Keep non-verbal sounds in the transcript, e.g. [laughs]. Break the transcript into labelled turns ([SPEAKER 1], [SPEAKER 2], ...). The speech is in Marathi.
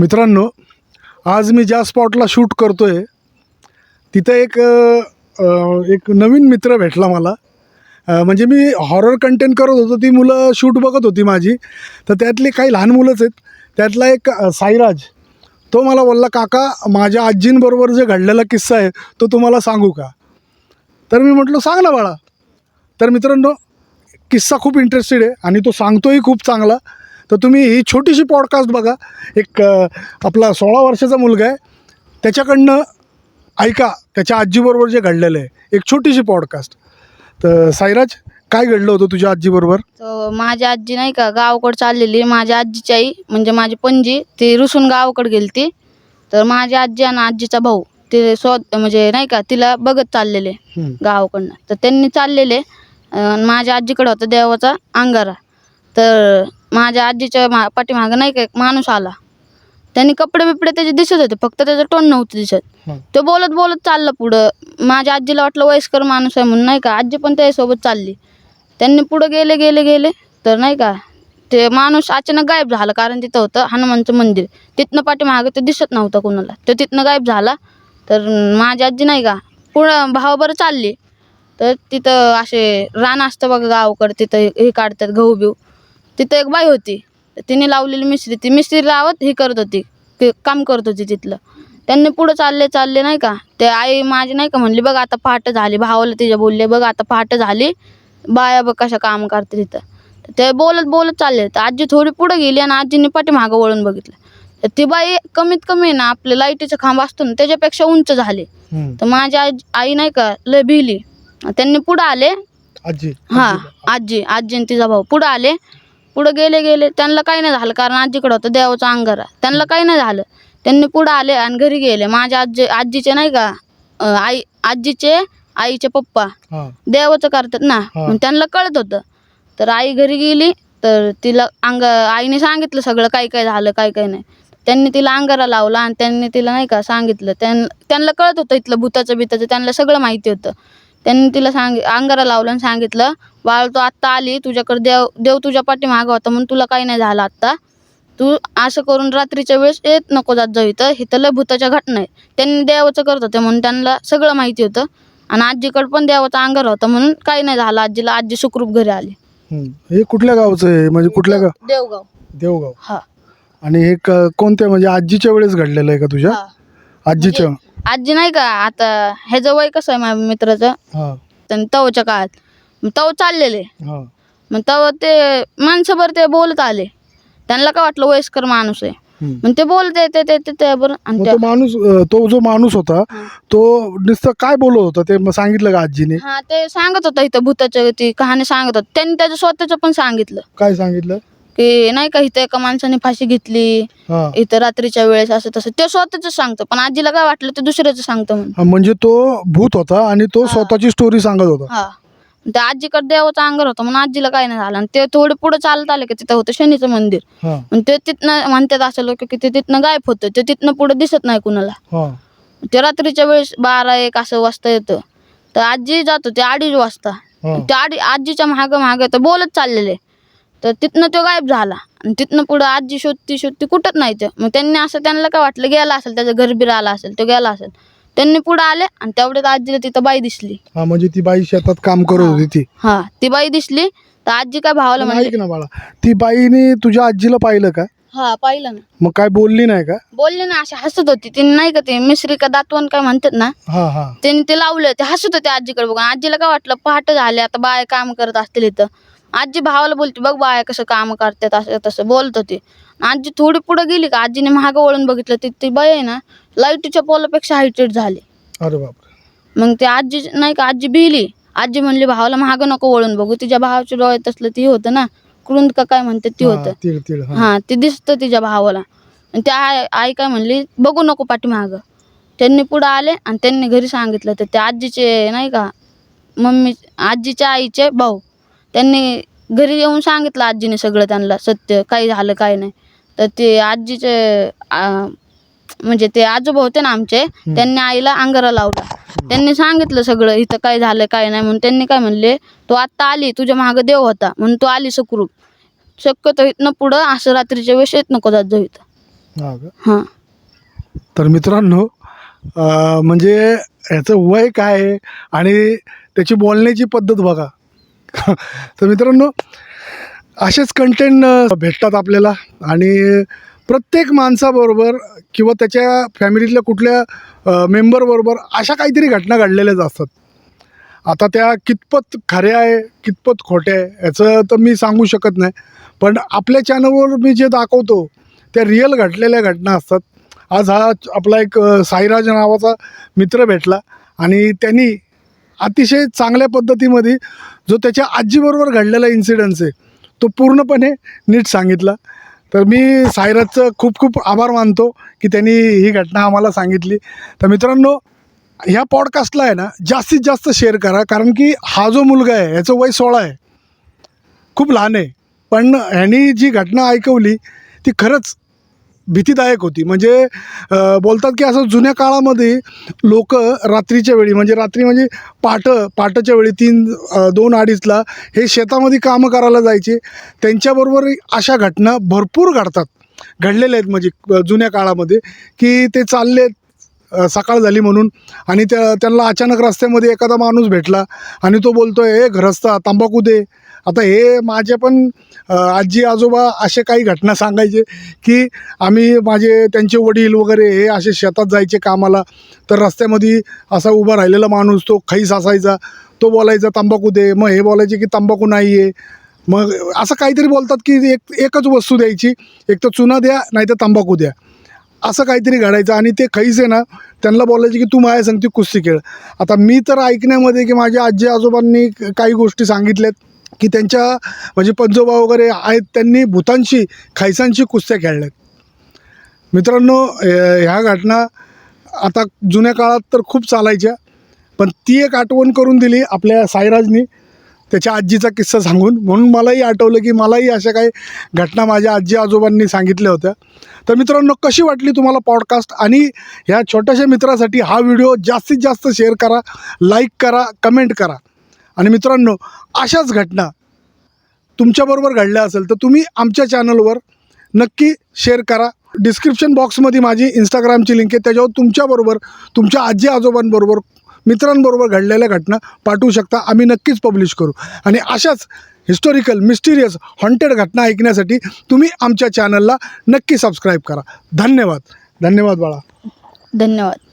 [SPEAKER 1] मित्रांनो आज मी ज्या स्पॉटला शूट करतो आहे तिथं एक एक नवीन मित्र भेटला मला. म्हणजे मी हॉरर कंटेंट करत होतो ती मुलं शूट बघत होती माझी. तर त्यातली काही लहान मुलंच आहेत. त्यातला एक साईराज तो मला बोलला काका माझ्या आजींबरोबर जे घडलेला किस्सा आहे तो तुम्हाला सांगू का? तर मी म्हटलं सांग ना बाळा. तर मित्रांनो किस्सा खूप इंटरेस्टेड आहे आणि तो सांगतोही खूप चांगला. तर तुम्ही ही छोटीशी पॉडकास्ट बघा. एक आपला सोळा वर्षाचा मुलगा आहे. त्याच्याकडनं ऐका त्याच्या आजीबरोबर जे घडलेलं आहे. एक छोटीशी पॉडकास्ट तर साईराज काय घडलं होतं तुझ्या आजीबरोबर?
[SPEAKER 2] तर माझी आजी नाही का गावाकडे चाललेली माझ्या आजीची आई म्हणजे माझी पणजी ती रुसून गावाकडे गेलती. तर माझी आजी आणि आजीचा भाऊ ते स्वत म्हणजे नाही का तिला बघत चाललेले. गावाकडनं. तर त्यांनी चाललेले माझ्या आजीकडे होता देवाचा अंगारा. तर माझ्या आजीच्या मा पाठीमागं नाही का एक माणूस आला. त्यांनी कपडे बिपडे त्याचे दिसत होते फक्त त्याचं तोंड नव्हतं दिसत. तो बोलत बोलत चालला पुढं. माझ्या आजीला वाटलं वयस्कर माणूस आहे म्हणून नाही का? आजी पण त्याच्यासोबत चालली. त्यांनी पुढं गेले गेले गेले. तर नाही का ते माणूस अचानक गायब झाला कारण तिथं होतं हनुमानचं मंदिर. तिथनं पाठीमागं ते दिसत नव्हतं कोणाला. तो तिथनं गायब झाला. तर माझी आजी नाही का पुढं भावाबरं चालली. तर तिथं असे रान असतं बघा गावाकडं तिथं हे काढतात गहू बिऊ तिथं एक बाई होती. तर तिने लावलेली मिस्त्री. ती मिस्त्री लावत हे करत होती. ते काम करत होती तिथलं. त्यांनी पुढं चालले चालले नाही का? ते आई माझी नाही का म्हणली बघ आता पहाटं झाली. भावाला तिच्या बोलले बघ आता पहाटं झाली. बाया बघ कशा काम करते तिथं. ते बोलत बोलत चालले. तर आजी थोडी पुढं गेली आणि आजीने पाठीमागं वळून बघितलं. तर ती बाई कमीत कमी ना आपलं लाईटीचं खांब असतो ना त्याच्यापेक्षा उंच झाले. तर माझी आई आई नाही का लय भिली. त्यांनी पुढं आले.
[SPEAKER 1] आजी.
[SPEAKER 2] हां आजी. आजी आणि तिचा भाऊ पुढं आले. पुढं गेले गेले त्यांना काही नाही झालं. कारण आजीकडं होतं देवाचा अंगारा. त्यांना काही नाही झालं. त्यांनी पुढं आले आणि घरी गेले. माझ्या आजी आजीचे नाही का अं, आई आजीचे आईचे पप्पा.
[SPEAKER 1] हां.
[SPEAKER 2] देवाचं करतात ना. मग त्यांना कळत होतं. तर आई घरी गेली तर तिला अंग आईने सांगितलं सगळं काय काय झालं काय काय नाही. त्यांनी तिला अंगारा लावला आणि त्यांनी तिला नाही का सांगितलं. त्यां त्यांना कळत होतं इथलं भूताचं बिताचं त्यांना सगळं माहिती होतं. त्यांनी तिला सांग अंगारा लावलं आणि सांगितलं बाळ तू आत्ता आली तुझ्याकडे देव देव तुझ्या पाठीमागं होता म्हणून तुला काही नाही झालं आत्ता. तू असं करून रात्रीच्या वेळेस येत नको जात जाऊ इथं इथं लय भूताच्या घटना आहेत त्यांनी देवाचं करत होते म्हणून त्यांना सगळं माहिती होतं. आणि आजीकडे पण देवाचा अंगार होता म्हणून काही नाही झालं. आजीला आजी सुखरूप घरी आली.
[SPEAKER 1] हं. हे कुठल्या गावचं आहे? म्हणजे कुठल्या गाव?
[SPEAKER 2] देवगाव.
[SPEAKER 1] देवगाव.
[SPEAKER 2] हा.
[SPEAKER 1] आणि हे क- कोणत्या म्हणजे आजीच्या वेळेस घडलेलं आहे का तुझ्या?
[SPEAKER 2] हा.
[SPEAKER 1] आजीच्या
[SPEAKER 2] आजी नाही का आता ह्याचं वय कसं आहे माझ्या मित्राचं?
[SPEAKER 1] हां.
[SPEAKER 2] त्यांनी तवच्या काळात. मग तव चाललेले.
[SPEAKER 1] हां.
[SPEAKER 2] मग तव ते माणसंभर ते बोलत आले. त्यांना काय वाटलं वयस्कर माणूस आहे?
[SPEAKER 1] हं.
[SPEAKER 2] मग ते बोलत येते ते ते ते बरं. आणि
[SPEAKER 1] मग
[SPEAKER 2] त्या
[SPEAKER 1] तो माणूस अ, तो जो माणूस होता
[SPEAKER 2] हा.
[SPEAKER 1] तो नुसतं काय बोलत होता ते मग सांगितलं का आजीने?
[SPEAKER 2] हा ते सांगत होतं इथं भूताचं ती कहाणी सांगत होत. त्यांनी त्याचं स्वतःचं पण सांगितलं.
[SPEAKER 1] काय सांगितलं?
[SPEAKER 2] की नाही का इथं एका माणसाने फाशी घेतली.
[SPEAKER 1] हा.
[SPEAKER 2] इथं रात्रीच्या वेळेस असं तसं. ते स्वतःच सांगतो पण आजीला काय वाटलं ते दुसऱ्याचं सांगतो म्हणून.
[SPEAKER 1] हा, म्हणजे तो भूत होता आणि तो. स्वतःची स्टोरी सांगत होता.
[SPEAKER 2] हा. त्या आजीकडे देवाचा अंगार होता म्हणून आजीला काही नाही झालं. आणि ते थोडे पुढे चालत आले की तिथं होतं शनीचं मंदिर.
[SPEAKER 1] हा.
[SPEAKER 2] आणि ते तिथनं म्हणतात असं लोक की ते तिथनं गायब होतं ते तिथनं पुढे दिसत नाही कुणाला.
[SPEAKER 1] हा.
[SPEAKER 2] ते रात्रीच्या वेळेस बारा एक असं वाजता येतं. तर आजी जात होती अडीच वाजता.
[SPEAKER 1] हा.
[SPEAKER 2] त्या आडी आजीच्या मागं मागं तर बोलत चाललेले. तर तिथनं तो गायब झाला. आणि तिथनं पुढं आजी शोधती शोधती कुठंच नाही ते. मग त्यांनी असं त्यांना काय वाटलं गेला असेल त्याचं घर बिर आला असेल तो गेला असेल. त्यांनी पुढं आले आणि तेवढ्यात आजीला तिथं बाई दिसली.
[SPEAKER 1] हा म्हणजे ती बाई शेतात काम करत होती ती.
[SPEAKER 2] हा ती बाई दिसली. तर आजी काय भावाला
[SPEAKER 1] पण ऐक ना बाळा ती बाईने तुझ्या आजीला पाहिलं का?
[SPEAKER 2] हा पाहिलं ना.
[SPEAKER 1] मग काय बोलली नाही का?
[SPEAKER 2] बोलले ना अशी हसत होती तिने नाही का ते मिश्री का दातवण काय म्हणतात ना?
[SPEAKER 1] हा हा.
[SPEAKER 2] त्यांनी ते लावलं ते हसत होते आजीकडे बघून. आजीला काय वाटलं पहाटे झाले आता बाया काम करत असतील इथं. आजी भावाला बोलते बघ बाया कसं काम करतात असं तसं बोलत होती. आजी थोडी पुढे गेली का आजीने मागं वळून बघितलं ती ती बाई आहे ना लाईटीच्या पोलापेक्षा हायटेड झाली.
[SPEAKER 1] अरे बापरे.
[SPEAKER 2] मग ते आजी नाही का आजी भिली. आजी म्हणली भावाला मागं नको वळून बघू तिच्या भावाच्या डोळ्यात असलं ती होतं ना कृंद का काय म्हणते ती
[SPEAKER 1] हा,
[SPEAKER 2] होतं.
[SPEAKER 1] तीळ तीळ हा.
[SPEAKER 2] हा ते दिसतं तिच्या भावाला. आणि त्या आई आई काय म्हणली बघू नको पाठीमागं. त्यांनी पुढं आले आणि त्यांनी घरी सांगितलं तर त्या आजीचे नाही का मम्मी आजीच्या आईचे भाऊ. त्यांनी घरी येऊन सांगितलं आजीने सगळं त्यांना सत्य काय झालं काय नाही. तर ते आजीचे म्हणजे ते आजोबा होते ना आमचे त्यांनी आईला अंगारा लावला. त्यांनी सांगितलं सगळं इथं काय झालं काय नाही म्हणून. त्यांनी काय म्हणले तू आत्ता आली तुझ्या मागं देव होता म्हणून तू आली सुखरूप शक्यतो इथनं पुढं असं रात्रीच्या वेळेस येत नको जात जाऊ इथं.
[SPEAKER 1] हा तर मित्रांनो म्हणजे ह्याचं वय काय आहे आणि त्याची बोलण्याची पद्धत बघा. [laughs] तर मित्रांनो असेच कंटेंट भेटतात आपल्याला. आणि प्रत्येक माणसाबरोबर किंवा त्याच्या फॅमिलीतल्या कुठल्या मेंबरबरोबर अशा काहीतरी घटना घडलेल्याच असतात. आता त्या कितपत खऱ्या आहे कितपत खोट्या आहे याचं तर मी सांगू शकत नाही. पण आपल्या चॅनलवर मी जे दाखवतो त्या रिअल घडलेल्या घटना असतात. आज हा आपला एक साईराज नावाचा मित्र भेटला आणि त्यांनी अतिशय चांगल्या पद्धतीमध्ये जो त्याच्या आजीबरोबर घडलेला इन्सिडन्स आहे तो पूर्णपणे नीट सांगितला. तर मी सायराजचं खूप खूप आभार मानतो की त्यांनी ही घटना आम्हाला सांगितली. तर मित्रांनो ह्या पॉडकास्टला आहे ना जास्तीत जास्त शेअर करा कारण की हा जो मुलगा आहे ह्याचं वय सोळा आहे. खूप लहान आहे. पण ह्यांनी जी घटना ऐकवली ती खरंच भीतीदायक होती. म्हणजे बोलतात की असं जुन्या काळामध्ये लोक रात्रीच्या वेळी म्हणजे रात्री म्हणजे पहाटं पाटच्या वेळी तीन दोन अडीचला हे शेतामध्ये कामं करायला जायचे. त्यांच्याबरोबर अशा घटना भरपूर घडतात घडलेल्या आहेत म्हणजे जुन्या काळामध्ये की ते चाललेत सकाळ झाली म्हणून. आणि त्या त्यांना अचानक रस्त्यामध्ये एखादा माणूस भेटला आणि तो बोलतो हे घरस्ता तंबाखू दे. आता हे माझे पण आजी आजोबा असे काही घटना सांगायचे की आम्ही माझे त्यांचे वडील वगैरे हे असे शेतात जायचे कामाला. तर रस्त्यामध्ये असा उभा राहिलेला माणूस तो खैस असायचा. तो बोलायचा तंबाखू दे. मग हे बोलायचे की तंबाखू नाही आहे मग असं काहीतरी बोलतात की एक एकच वस्तू द्यायची. एक तर चुना द्या नाही तर तंबाखू द्या. असं काहीतरी घडायचं. आणि ते खैस आहे ना त्यांना बोलायचे की तू माझ्या सांगते कुस्ती खेळ. आता मी तर ऐकण्यामध्ये की माझ्या आजी आजोबांनी काही गोष्टी सांगितल्यात की त्यांच्या म्हणजे पंजोबा वगैरे आहेत त्यांनी भूतांशी खैसांशी कुस्त्या खेळल्यात. मित्रांनो ह्या घटना आता जुन्या काळात तर खूप चालायच्या पण ती एक आठवण करून दिली आपल्या साईराजनी. त्याच्या आजीचा किस्सा सांगून. म्हणून मलाही आठवलं की मलाही अशा काही घटना माझ्या आजी आजोबांनी सांगितल्या होत्या. तर मित्रांनो कशी वाटली तुम्हाला पॉडकास्ट आणि ह्या छोट्याशा मित्रासाठी हा व्हिडिओ जास्तीत जास्त शेअर करा लाईक करा कमेंट करा. आणि मित्रांनो अशाच घटना तुमच्याबरोबर घडल्या असेल तर तुम्ही आमच्या चॅनलवर नक्की शेअर करा. डिस्क्रिप्शन बॉक्समध्ये माझी इंस्टाग्रामची लिंक आहे. त्याच्यावर तुमच्याबरोबर तुमच्या आजी आजोबांबरोबर मित्रांबरोबर घडलेल्या घटना पाठवू शकता. आम्ही नक्कीच पब्लिश करू. आणि अशाच हिस्टॉरिकल मिस्टिरियस हॉन्टेड घटना ऐकण्यासाठी तुम्ही आमच्या चॅनलला नक्की सबस्क्राईब करा. धन्यवाद. धन्यवाद बाळा.
[SPEAKER 2] धन्यवाद.